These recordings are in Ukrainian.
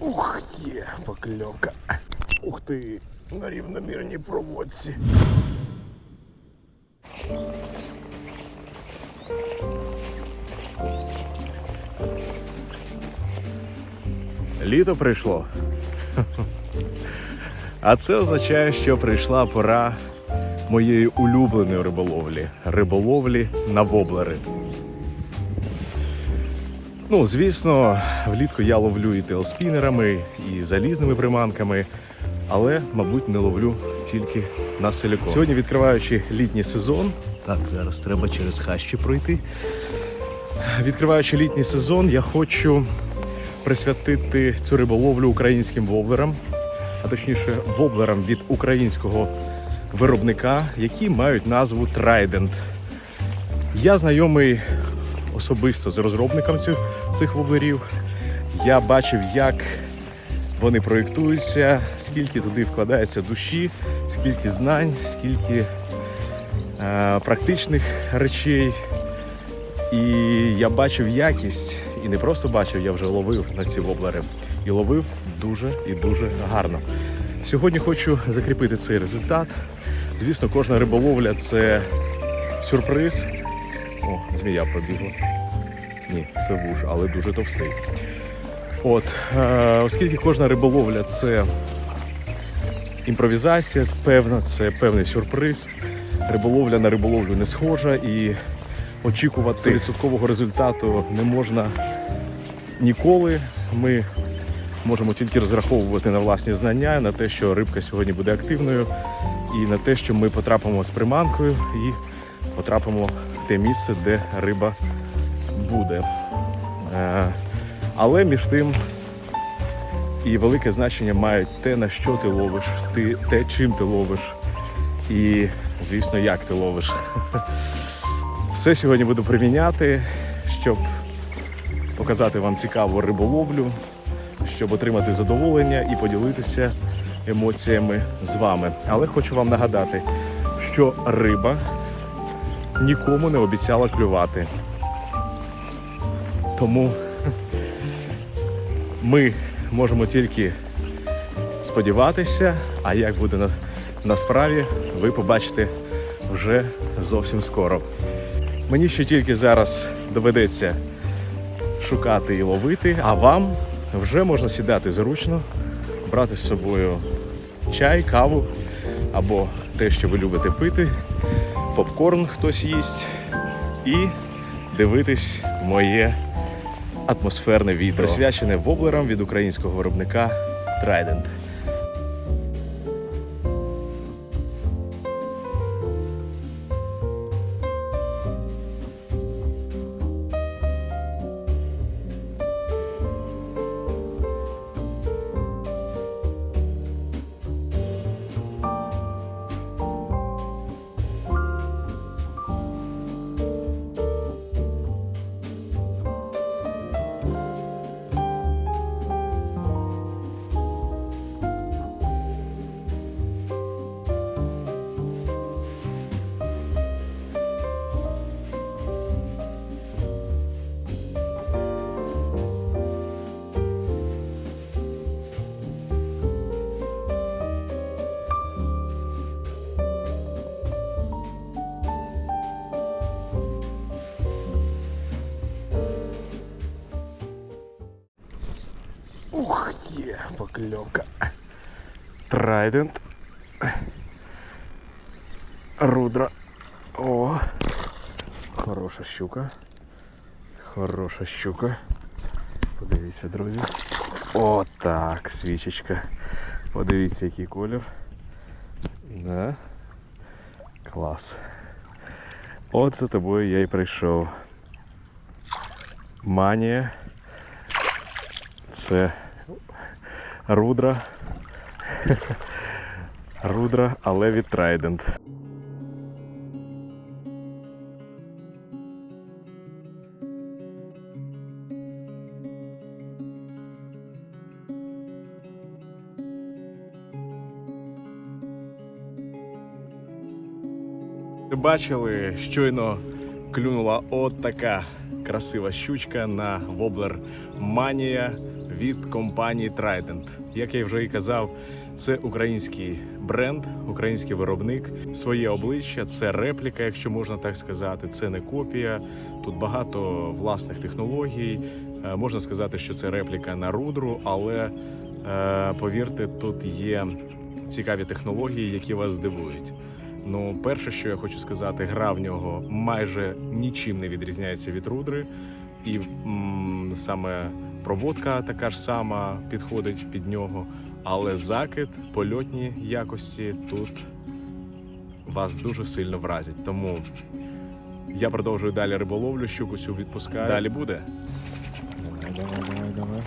Ух, є покльовка. Ух ти, на рівномірній проводці. Літо прийшло. А це означає, що прийшла пора моєї улюбленої риболовлі риболовлі на воблери. Ну, звісно, влітку я ловлю і теоспінерами, і залізними приманками, але, мабуть, не ловлю тільки на силікон. Сьогодні, відкриваючи літній сезон, так, зараз треба через хащі пройти. Відкриваючи літній сезон, я хочу присвятити цю риболовлю українським воблерам, а точніше воблерам від українського виробника, які мають назву Trident. Я знайомий особисто з розробником цю- цих воблерів. Я бачив, як вони проєктуються, скільки туди вкладається душі, скільки знань, скільки е, практичних речей. І я бачив якість, і не просто бачив, я вже ловив на ці воблери. І ловив дуже і дуже гарно. Сьогодні хочу закріпити цей результат. Звісно, кожна риболовля це сюрприз. О, змія пробігла. Це вуж, але дуже товстий. От, е, оскільки кожна риболовля це імпровізація, певна, це певний сюрприз. Риболовля на риболовлю не схожа і очікувати 100% результату не можна ніколи. Ми можемо тільки розраховувати на власні знання, на те, що рибка сьогодні буде активною, і на те, що ми потрапимо з приманкою і потрапимо в те місце, де риба буде. Е, Але між тим і велике значення мають те, на що ти ловиш, ти, те, чим ти ловиш, і, звісно, як ти ловиш. Все сьогодні буду приміняти, щоб показати вам цікаву риболовлю, щоб отримати задоволення і поділитися емоціями з вами. Але хочу вам нагадати, що риба нікому не обіцяла клювати. Тому ми можемо тільки сподіватися, а як буде на, на справі, ви побачите вже зовсім скоро. Мені ще тільки зараз доведеться шукати і ловити, а вам вже можна сідати зручно, брати з собою чай, каву або те, що ви любите пити, попкорн хтось їсть, і дивитись моє атмосферне відео, присвячене воблерам від українського виробника Trident. є покльовка. Трайдент. Рудра. О. Хороша щука. Хороша щука. Подивіться, друзі. О, так, свічечка. Подивіться, який колір. Да. Клас. От за тобою я і прийшов. Манія. Це рудра. Рудра, але від Trident. Бачили, щойно клюнула от така красива щучка на воблер Манія від компанії Trident. Як я вже і казав, це український бренд, український виробник, своє обличчя, це репліка, якщо можна так сказати. Це не копія. Тут багато власних технологій. Е, Можна сказати, що це репліка на рудру, але е, повірте, тут є цікаві технології, які вас здивують. Ну, перше, що я хочу сказати, гра в нього майже нічим не відрізняється від рудри, і м, саме проводка така ж сама підходить під нього. Але закид, польотні якості тут вас дуже сильно вразять. Тому я продовжую далі риболовлю, щуку цю відпускаю. Далі буде. Давай, давай, давай, давай. Давай,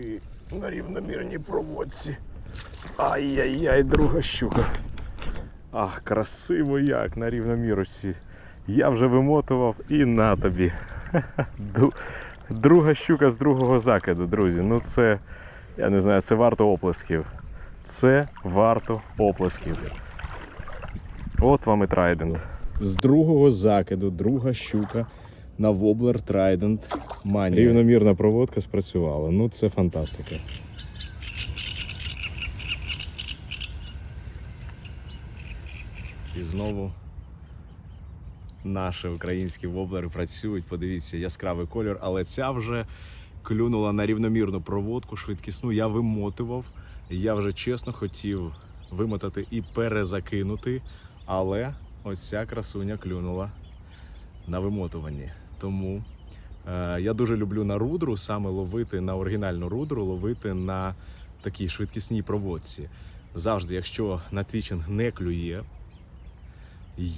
ти, на рівномірній проводці. Ай-яй-яй, друга щука. Ах, красиво як на рівномірочці. Я вже вимотував і на тобі. Друга щука з другого закиду, друзі. Ну це, я не знаю, це варто оплесків. Це варто оплесків. От вам і трайдент. З другого закиду, друга щука на воблер Trident Mania. Рівномірна проводка спрацювала. Ну це фантастика. І знову наші українські воблери працюють. Подивіться, яскравий колір, але ця вже клюнула на рівномірну проводку, швидкісну. Я вимотував. Я вже чесно хотів вимотати і перезакинути, але ось ця красуня клюнула на вимотуванні. Тому е, я дуже люблю на рудру саме ловити на оригінальну рудру, ловити на такій швидкісній проводці. Завжди, якщо на твічинг не клює,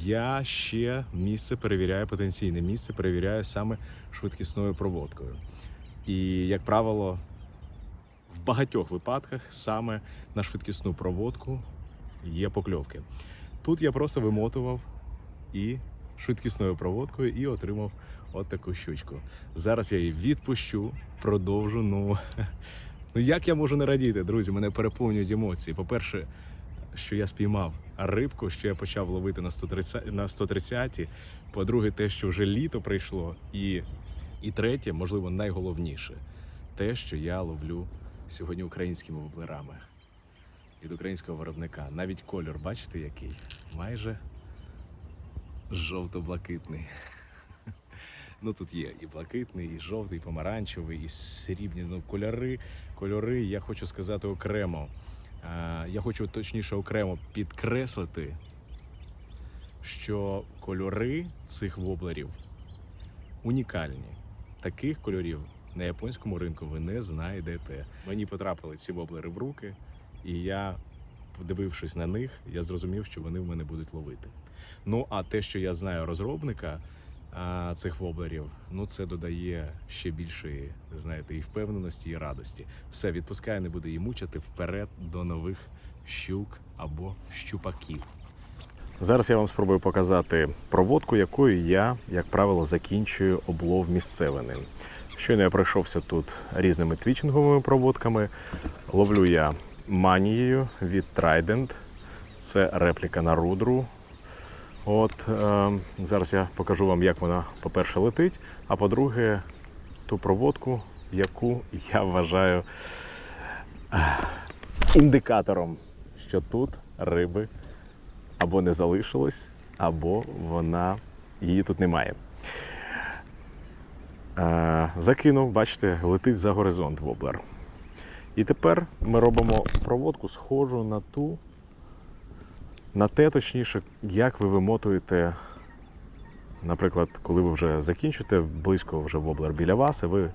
я ще місце перевіряю, потенційне місце перевіряю саме швидкісною проводкою. І, як правило, в багатьох випадках саме на швидкісну проводку є покльовки. Тут я просто вимотував і швидкісною проводкою і отримав от таку щучку. Зараз я її відпущу, продовжу. Ну, ну як я можу не радіти, друзі? Мене переповнюють емоції. По-перше, що я спіймав рибку, що я почав ловити на 130, на 130 По-друге, те, що вже літо прийшло. І, і третє, можливо, найголовніше, те, що я ловлю сьогодні українськими воблерами від українського виробника. Навіть кольор, бачите, який? Майже жовто-блакитний. Ну тут є і блакитний, і жовтий, і помаранчевий, і срібні. Ну, кольори, кольори, я хочу сказати окремо. Е, Я хочу точніше окремо підкреслити, що кольори цих воблерів унікальні. Таких кольорів на японському ринку ви не знайдете. Мені потрапили ці воблери в руки, і я, подивившись на них, я зрозумів, що вони в мене будуть ловити. Ну а те, що я знаю розробника цих воблерів, ну це додає ще більшої, знаєте, і впевненості, і радості. Все відпускає, не буде її мучити вперед до нових щук або щупаків. Зараз я вам спробую показати проводку, якою я, як правило, закінчую облов місцевини. Щойно я пройшовся тут різними твічинговими проводками. Ловлю я манією від Trident. Це репліка на рудру. От е, зараз я покажу вам, як вона, по-перше, летить, а по-друге, ту проводку, яку я вважаю індикатором, що тут риби або не залишилось, або вона її тут немає. Е, закинув, бачите, летить за горизонт воблер. І тепер ми робимо проводку схожу на ту, на те, точніше, як ви вимотуєте, наприклад, коли ви вже закінчите, близько вже воблер біля вас, і ви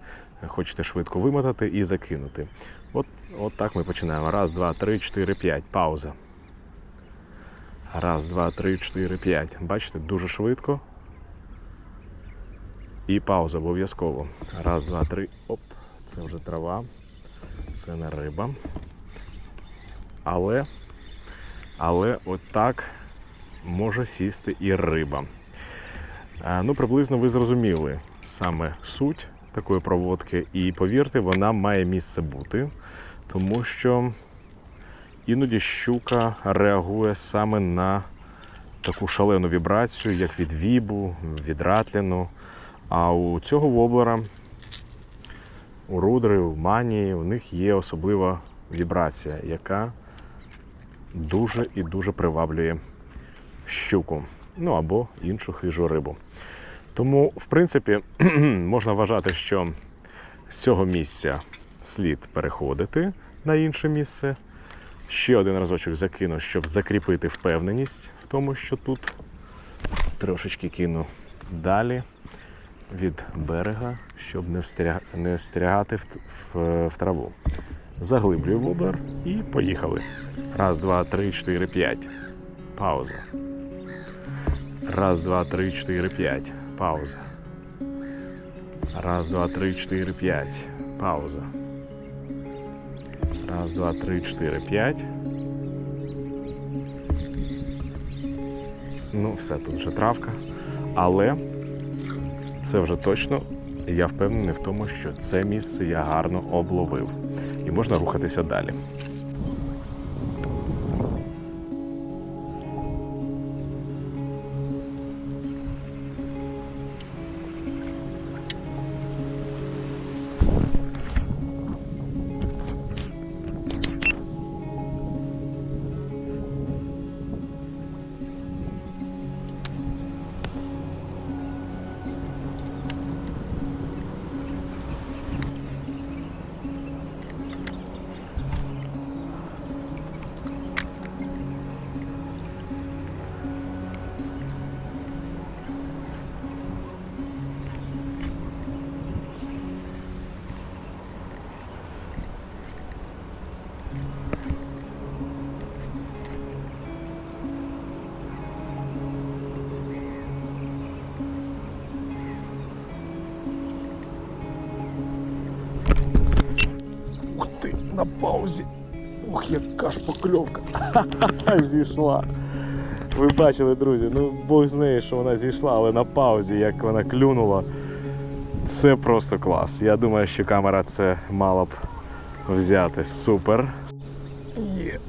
хочете швидко вимотати і закинути. От, от так ми починаємо. Раз, два, три, чотири, п'ять. Пауза. Раз, два, три, чотири, п'ять. Бачите, дуже швидко. І пауза обов'язково. Раз, два, три. Оп. Це вже трава. Це не риба. Але, але от так може сісти і риба. Ну, приблизно ви зрозуміли саме суть такої проводки. І повірте, вона має місце бути, тому що іноді щука реагує саме на таку шалену вібрацію, як від вібу, від ратліну. А у цього воблера, у рудри, у манії, у них є особлива вібрація, яка дуже і дуже приваблює щуку, ну або іншу хижу рибу. Тому, в принципі, можна вважати, що з цього місця слід переходити на інше місце. Ще один разочок закину, щоб закріпити впевненість в тому, що тут трошечки кину далі від берега, щоб не, встрягати в, в траву. Заглиблюю воблер і поїхали. Раз, два, три, чотири, п'ять. Пауза. Раз, два, три, чотири, п'ять. Пауза. Раз, два, три, чотири, п'ять. Пауза. Раз, два, три, чотири, п'ять. Ну, все, тут вже травка. Але це вже точно. Я впевнений в тому, що це місце я гарно обловив. І можна рухатися далі. Ух, яка ж покльовка. Зійшла. Ви бачили, друзі, ну Бог знає, що вона зійшла, але на паузі, як вона клюнула. Це просто клас. Я думаю, що камера це мала б взяти. Супер. Є.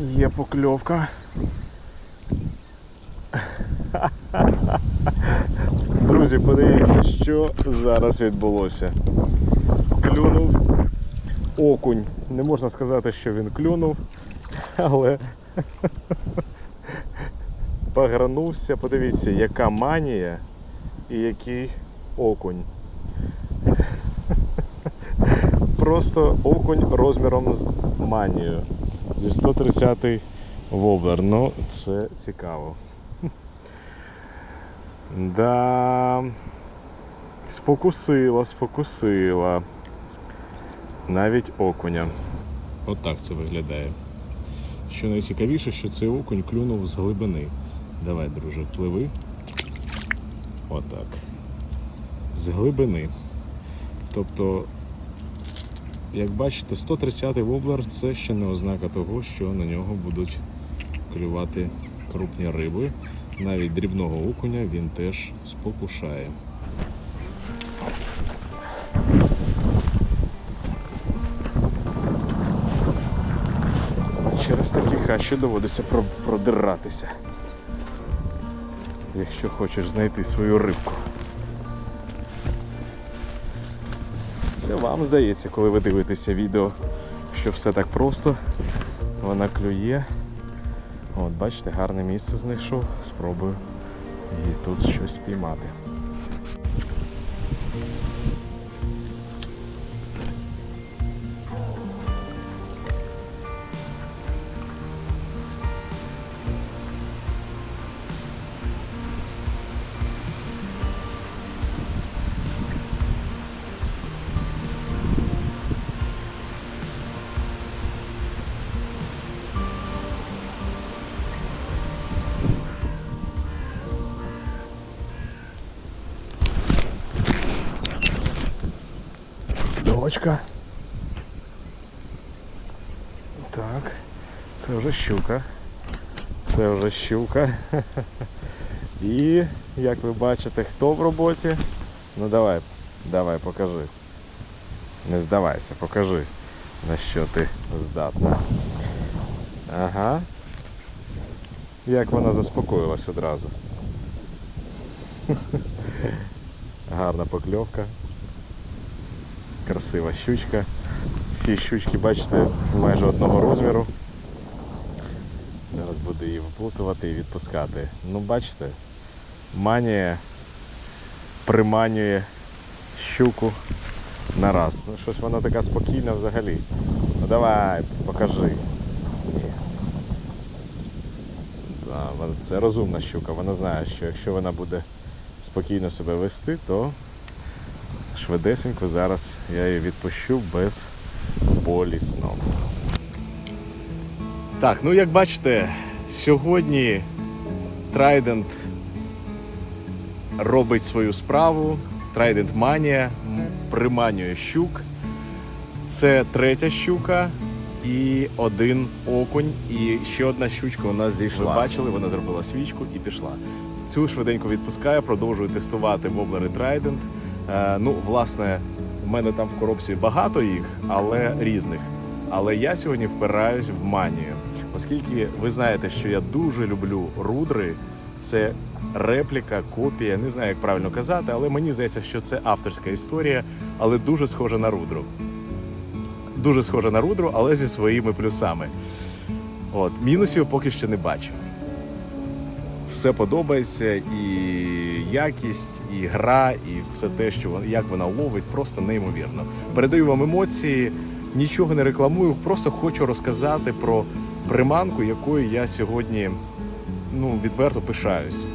Є покльовка. Друзі, подивіться, що зараз відбулося. Клюнув окунь. Не можна сказати, що він клюнув, але погранувся. Подивіться, яка манія і який окунь. Просто окунь розміром з манією. Зі 130-й воблер. Ну, це цікаво. Да. Спокусила, спокусила. Навіть окуня. Отак це виглядає. Що найцікавіше, що цей окунь клюнув з глибини. Давай, друже, пливи. Отак. З глибини. Тобто, як бачите, 130-й воблер це ще не ознака того, що на нього будуть клювати крупні риби. Навіть дрібного окуня він теж спокушає. Через такі доводиться продиратися. Якщо хочеш знайти свою рибку. Це вам здається, коли ви дивитеся відео, що все так просто. Вона клює. От, бачите, гарне місце знайшов. Спробую і тут щось спіймати. Покльовочка. Так, це вже щука. Це вже щука. І, як ви бачите, хто в роботі? Ну давай, давай, покажи. Не здавайся, покажи, на що ти здатна. Ага. Як вона заспокоїлась одразу. Гарна покльовка. Красива щучка. Всі щучки, бачите, майже одного розміру. Зараз буду її виплутувати і відпускати. Ну, бачите, манія приманює щуку на раз. Ну, щось вона така спокійна взагалі. Ну давай, покажи. Це розумна щука. Вона знає, що якщо вона буде спокійно себе вести, то швидесенько зараз я її відпущу без болісно. Так, ну як бачите, сьогодні Trident робить свою справу. Trident Mania приманює щук. Це третя щука і один окунь, і ще одна щучка у нас зійшла. Ви бачили, вона зробила свічку і пішла. Цю швиденько відпускаю, продовжую тестувати воблери Trident. Е, ну, власне, в мене там в коробці багато їх, але різних. Але я сьогодні впираюсь в манію, оскільки ви знаєте, що я дуже люблю рудри. Це репліка, копія, не знаю, як правильно казати, але мені здається, що це авторська історія, але дуже схожа на рудру. Дуже схожа на рудру, але зі своїми плюсами. От, мінусів поки що не бачу. Все подобається, і якість, і гра, і все те, що як вона ловить, просто неймовірно. Передаю вам емоції, нічого не рекламую, просто хочу розказати про приманку, якою я сьогодні ну, відверто пишаюсь.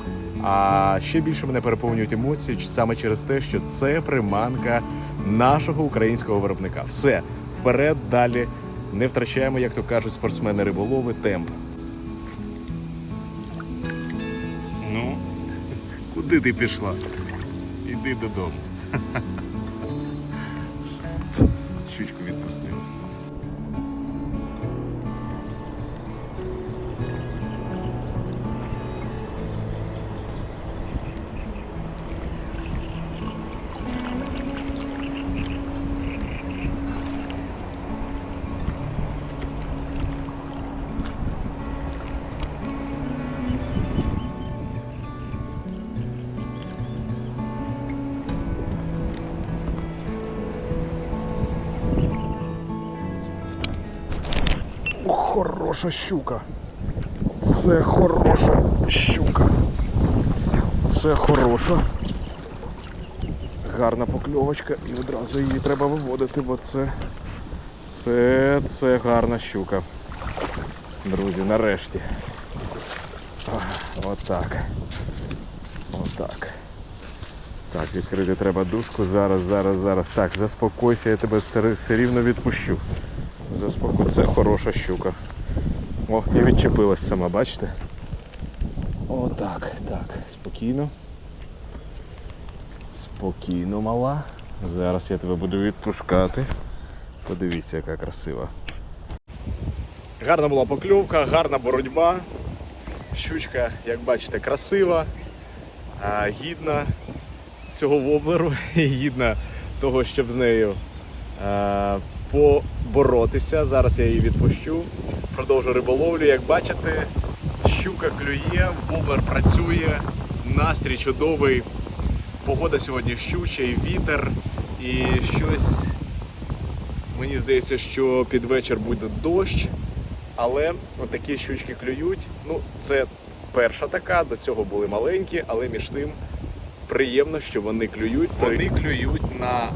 А ще більше мене переповнюють емоції саме через те, що це приманка нашого українського виробника. Все, вперед, далі. Не втрачаємо, як то кажуть спортсмени-риболови, темп. Куди ти пішла? Іди додому. Щучку відпустила. Хороша щука. Це хороша щука. Це хороша. Гарна покльовочка і одразу її треба виводити, бо це. Це, це гарна щука. Друзі, нарешті. Отак. Отак. Так, відкрити треба дужку. Зараз, зараз, зараз. Так, заспокойся, я тебе все, все рівно відпущу. Заспокой, це хороша щука. О, і відчепилась сама, бачите? Отак, так, спокійно. Спокійно, мала. Зараз я тебе буду відпускати. Подивіться, яка красива. Гарна була покльовка, гарна боротьба. Щучка, як бачите, красива, гідна цього воблеру, гідна того, щоб з нею а, поборотися. Зараз я її відпущу. Продовжу риболовлю. Як бачите, щука клює, воблер працює, настрій чудовий. Погода сьогодні щуча, і вітер, і щось. Мені здається, що під вечір буде дощ, але отакі щучки клюють. Ну, це перша така, до цього були маленькі, але між тим приємно, що вони клюють. Вони клюють на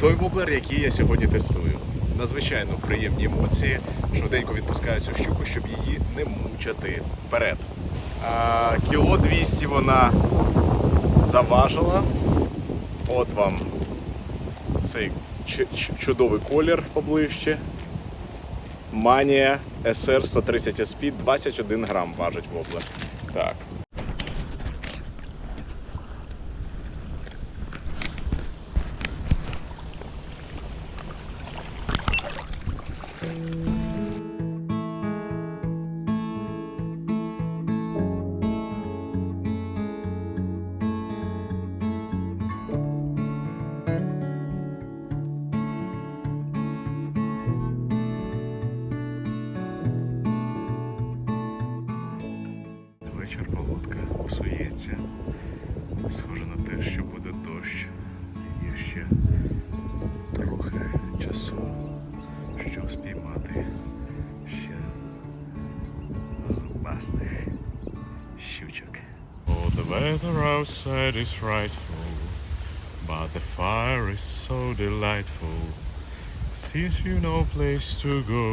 той воблер, який я сьогодні тестую. Надзвичайно приємні емоції. Швиденько відпускаю цю щуку, щоб її не мучити. Вперед. А, кіло 200 вона заважила. От вам цей чудовий колір поближче. Манія SR 130 SP 21 грам важить воблер. Так. Вечір погодка псується. Схоже на те, що буде дощ. Є ще трохи часу, щоб спіймати ще зубастих щучок. Oh, the weather outside is frightful, but the fire is so delightful. Since you no place to go,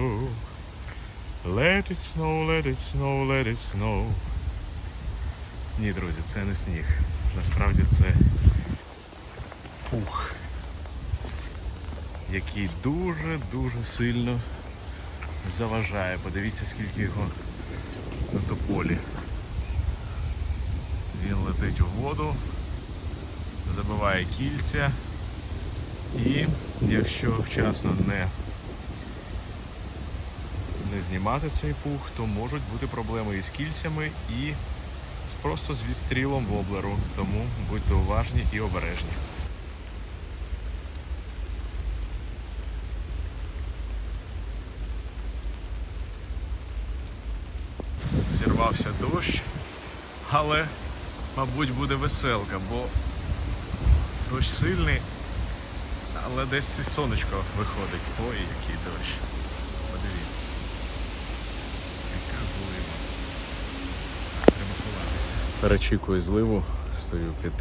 let it snow, let it snow, let it snow. Ні, друзі, це не сніг. Насправді це пух, який дуже-дуже сильно заважає. Подивіться, скільки його на тополі. Він летить у воду, забиває кільця і якщо вчасно не, не знімати цей пух, то можуть бути проблеми із кільцями і просто з відстрілом воблеру. Тому будьте уважні і обережні. Зірвався дощ, але, мабуть, буде веселка, бо дощ сильний, але десь і сонечко виходить. Ой, який дощ. Подивіться. Яка злива. Треба ховатися. Перечікую зливу, стою під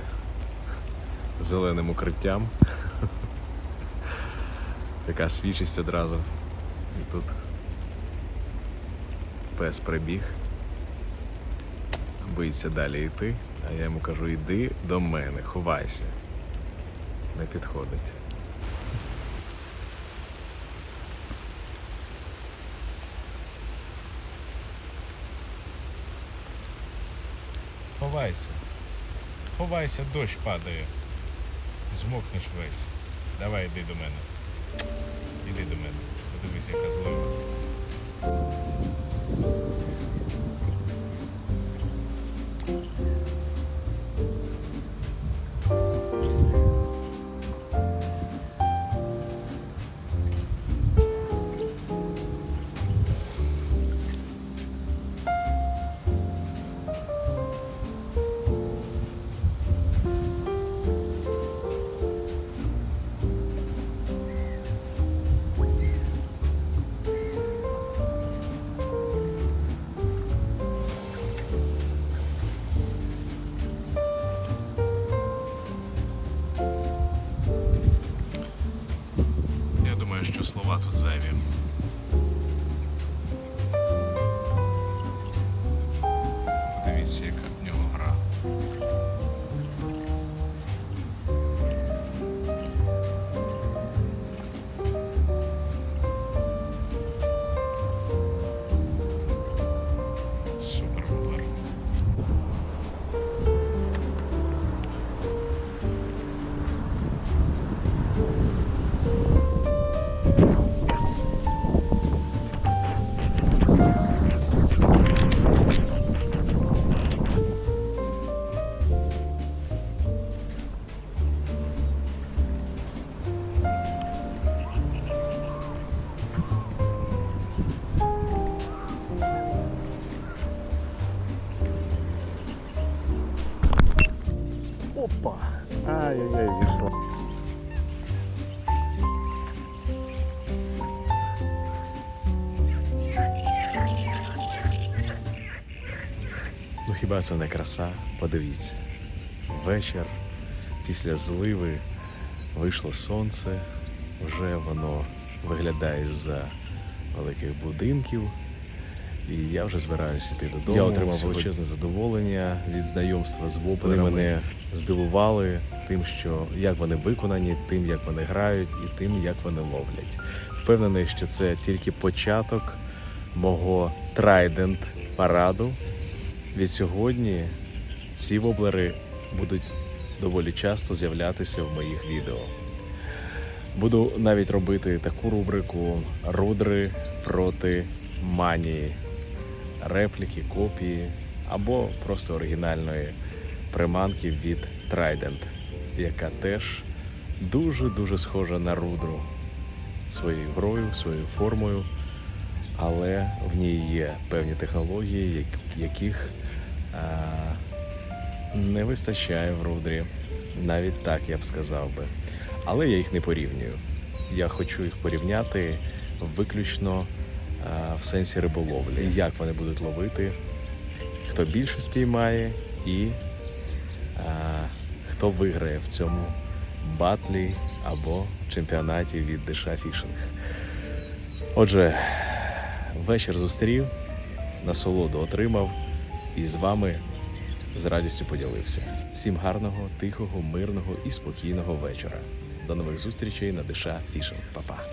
зеленим укриттям. Така свіжість одразу. І тут пес прибіг. Боїться далі йти, а я йому кажу, йди до мене, ховайся. Не підходить. Ховайся. Ховайся, дощ падає. Змокнеш весь. Давай йди до мене. Іди до мене. Подивись, яка злива. Ну це не краса? Подивіться. Вечір після зливи вийшло сонце, вже воно виглядає з-за великих будинків. І я вже збираюся йти додому. Я отримав Сьогодні- величезне задоволення від знайомства з воплерами. Вони мене здивували тим, що як вони виконані, тим, як вони грають, і тим, як вони ловлять. Впевнений, що це тільки початок мого трайдент параду. Від сьогодні ці воблери будуть доволі часто з'являтися в моїх відео. Буду навіть робити таку рубрику рудри проти манії, репліки, копії або просто оригінальної приманки від Trident, яка теж дуже-дуже схожа на рудру своєю грою, своєю формою, але в ній є певні технології, яких не вистачає в рудрі. Навіть так я б сказав би. Але я їх не порівнюю. Я хочу їх порівняти виключно в сенсі риболовлі. Як вони будуть ловити, хто більше спіймає і хто виграє в цьому батлі або чемпіонаті від Диша Фішинг. Отже, вечір зустрів, насолоду отримав і з вами з радістю поділився. Всім гарного, тихого, мирного і спокійного вечора. До нових зустрічей на Диша Фішинг. Па-па.